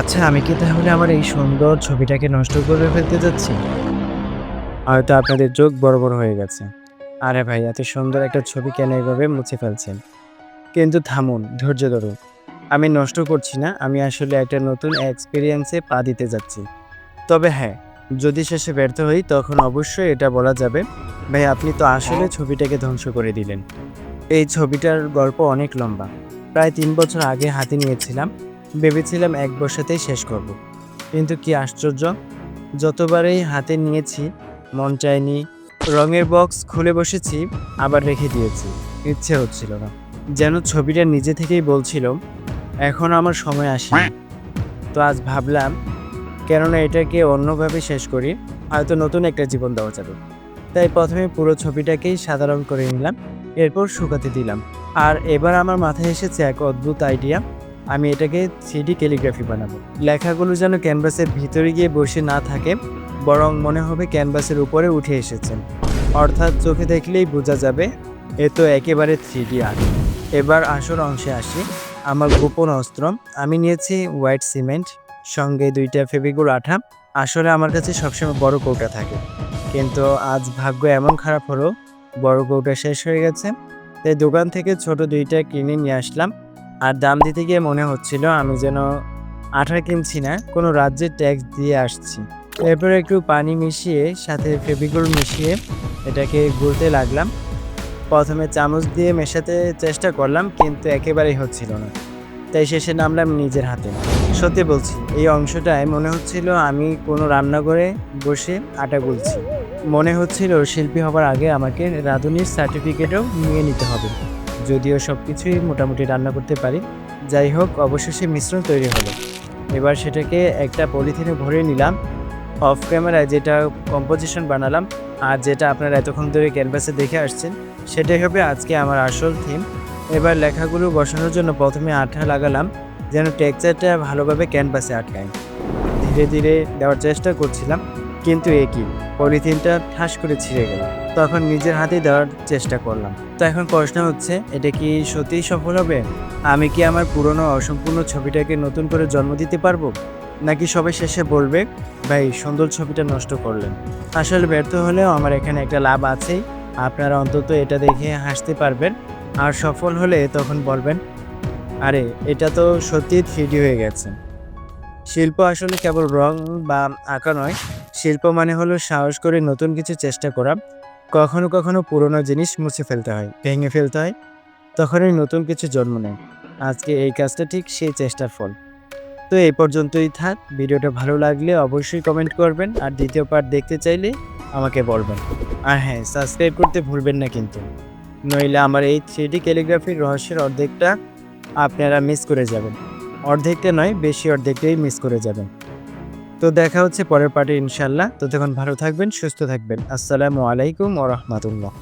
আচ্ছা আমি কি তাহলে আমার এই সুন্দর ছবিটাকে নষ্ট করে ফেলতে যাচ্ছি? হয়তো আপনাদের চোখ বড় বড় হয়ে গেছে। আরে ভাই, এত সুন্দর একটা ছবি কেন এভাবে মুছে ফেলছেন? কিন্তু থামুন, ধৈর্য ধরুন। আমি নষ্ট করছি না, আমি আসলে একটা নতুন এক্সপিরিয়েন্সে পা দিতে যাচ্ছি। তবে হ্যাঁ যদি শেষে ব্যর্থ হই, তখন অবশ্যই এটা বলা যাবে, ভাই, আপনি তো আসলে ছবিটাকে ধ্বংস করে দিলেন। এই ছবিটার গল্প অনেক লম্বা। প্রায় তিন বছর আগে হাতে নিয়েছিলাম ভেবেছিলাম এক বসাতেই শেষ করব। কিন্তু কি আশ্চর্য, যতবারই হাতে নিয়েছি, মন চায়নি, রঙের বক্স খুলে বসেছি, আবার রেখে দিয়েছি। ইচ্ছে হচ্ছিল না। যেন ছবিটা নিজে থেকেই বলছিল এখন আমার সময় আসেনি তো আজ ভাবলাম, কেননা এটাকে অন্যভাবে শেষ করি, হয়তো নতুন একটা জীবন দেওয়া যাবে। তাই প্রথমে পুরো ছবিটাকেই সাধারণ করে নিলাম, এরপর শুকাতে দিলাম। আর এবার আমার মাথায় এসেছে এক অদ্ভুত আইডিয়া আমি এটাকে থ্রিডি ক্যালিগ্রাফি বানাবো। লেখাগুলো যেন ক্যানভাসের ভিতরে গিয়ে বসে না থাকে, বরং মনে হবে ক্যানভাসের উপরে উঠে এসেছেন। অর্থাৎ চোখে দেখলেই বোঝা যাবে, এ তো একেবারে থ্রিডি আর্ট। এবার আসল অংশে আসি, আমার গোপন অস্ত্র। আমি নিয়েছি হোয়াইট সিমেন্ট, সঙ্গে দুইটা ফেভিগুল আঠা। আসলে আমার কাছে সবসময় বড় কৌটা থাকে। কিন্তু আজ ভাগ্য এমন খারাপ হলো, বড় কৌটা শেষ হয়ে গেছে। তাই দোকান থেকে ছোট দুইটা কিনে নিয়ে আসলাম। আর দাম দিতে গিয়ে মনে হচ্ছিল আমি যেন আঠা কিনছি না, কোনো রাজ্যের ট্যাক্স দিয়ে আসছি। এরপর একটু পানি মিশিয়ে, সাথে ফেভিকুল মিশিয়ে এটাকে গুলতে লাগলাম। প্রথমে চামচ দিয়ে মেশাতে চেষ্টা করলাম, কিন্তু একেবারেই হচ্ছিল না। তাই শেষে নামলাম নিজের হাতে। সত্যি বলছি, এই অংশটায় মনে হচ্ছিল আমি কোনো রান্নাঘরে বসে আটা গুলছি। মনে হচ্ছিল শিল্পী হবার আগে আমাকে রাঁধুনির সার্টিফিকেটও নিয়ে নিতে হবে। যদিও সব কিছুই মোটামুটি রান্না করতে পারি। যাই হোক অবশেষে মিশ্রণ তৈরি হলো। এবার সেটাকে একটা পলিথিনে ভরে নিলাম, অফ ক্যামেরায় যেটা কম্পোজিশন বানালাম, আর যেটা আপনারা এতক্ষণ ধরে ক্যানভাসে দেখে আসছেন, সেটাই হবে আজকে আমার আসল থিম এবার লেখাগুলো বসানোর জন্য প্রথমে আঠা লাগালাম, যেন টেক্সচারটা ভালোভাবে ক্যানভাসে আটকায়। ধীরে ধীরে দেওয়ার চেষ্টা করছিলাম কিন্তু একই পলিথিনটা ঠাস করে ছিঁড়ে গেল। তখন নিজের হাতেই দেওয়ার চেষ্টা করলাম। তো এখন প্রশ্ন হচ্ছে, এটা কি সত্যিই সফল হবে? আমি কি আমার পুরনো অসম্পূর্ণ ছবিটাকে নতুন করে জন্ম দিতে পারব? নাকি সবে শেষে বলবে, ভাই, সুন্দর ছবিটা নষ্ট করলেন। আসলে ব্যর্থ হলেও আমার এখানে একটা লাভ আছেই। আপনারা অন্তত এটা দেখে হাসতে পারবেন। আর সফল হলে তখন বলবেন, আরে, এটা তো সত্যি থ্রিডি হয়ে গেছে। শিল্প আসলে কেবল রং বা আঁকা নয় শিল্প মানে হলো সাহস করে নতুন কিছু চেষ্টা করা। কখনো কখনো পুরনো জিনিস মুছে ফেলতে হয়, ভেঙে ফেলতে হয়, তখনই নতুন কিছু জন্ম নেয়। আজকে এই কাজটা ঠিক সেই চেষ্টার ফল। তো এই পর্যন্তই থাক, ভিডিওটা ভালো লাগলে অবশ্যই কমেন্ট করবেন, আর দ্বিতীয় পার্ট দেখতে চাইলে আমাকে বলবেন। আর হ্যাঁ সাবস্ক্রাইব করতে ভুলবেন না কিন্তু। নইলে আমার এই থ্রিডি ক্যালিগ্রাফির রহস্যের অর্ধেকটা আপনারা মিস করে যাবেন। অর্ধেকটা নয়, বেশি অর্ধেকটাই মিস করে যাবেন। তো দেখা হচ্ছে পরের পার্টি ইনশাল্লাহ তো তখন ভালো থাকবেন, সুস্থ থাকবেন। আসসালামু আলাইকুম ও রহমতুল্লাহ।